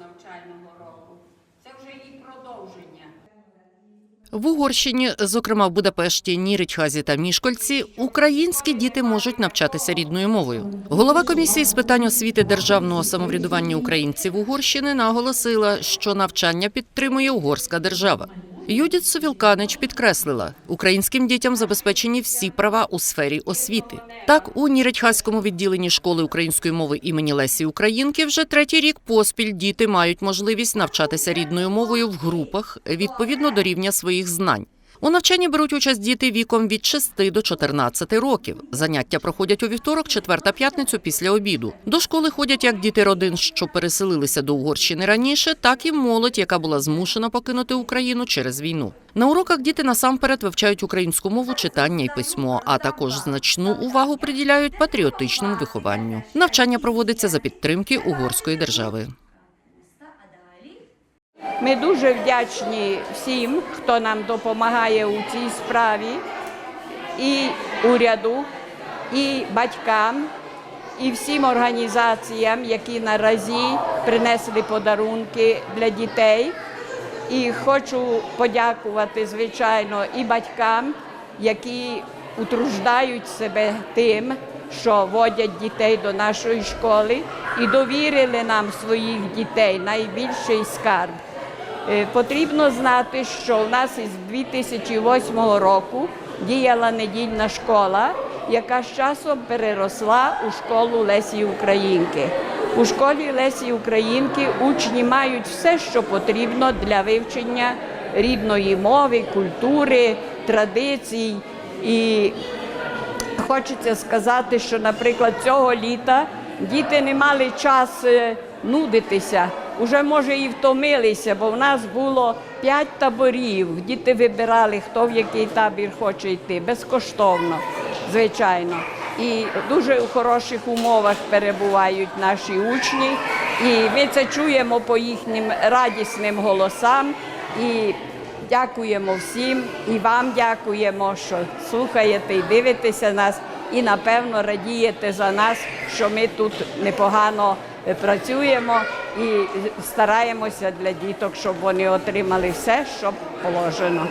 навчального року. Це вже і продовження. В Угорщині, зокрема в Будапешті, Ніричхазі та Мішкольці, українські діти можуть навчатися рідною мовою. Голова комісії з питань освіти державного самоврядування українців Угорщини наголосила, що навчання підтримує угорська держава. Юдіт Совілканич підкреслила, українським дітям забезпечені всі права у сфері освіти. Так, у Ніричхазькому відділенні школи української мови імені Лесі Українки вже третій рік поспіль діти мають можливість навчатися рідною мовою в групах відповідно до рівня своїх знань. У навчанні беруть участь діти віком від 6 до 14 років. Заняття проходять у вівторок, четвер та п'ятницю після обіду. До школи ходять як діти родин, що переселилися до Угорщини раніше, так і молодь, яка була змушена покинути Україну через війну. На уроках діти насамперед вивчають українську мову, читання і письмо, а також значну увагу приділяють патріотичному вихованню. Навчання проводиться за підтримки угорської держави. Ми дуже вдячні всім, хто нам допомагає у цій справі, і уряду, і батькам, і всім організаціям, які наразі принесли подарунки для дітей. І хочу подякувати, звичайно, і батькам, які утруждають себе тим, що водять дітей до нашої школи і довірили нам своїх дітей найбільший скарб. Е, Потрібно знати, що в нас із 2008 року діяла недільна школа, яка з часом переросла у школу Лесі Українки. У школі Лесі Українки учні мають все, що потрібно для вивчення рідної мови, культури, традицій. І хочеться сказати, що, наприклад, цього літа діти не мали час е, нудитися. Уже може і втомилися, бо в нас було п'ять таборів. Діти вибирали, хто в який табір хоче йти, безкоштовно, звичайно. І дуже у хороших умовах перебувають наші учні. І ми це чуємо по їхнім радісним голосам. І дякуємо всім, і вам дякуємо, що слухаєте і дивитеся нас, і напевно радієте за нас, що ми тут непогано е, працюємо і стараємося для діток, щоб вони отримали все, що положено.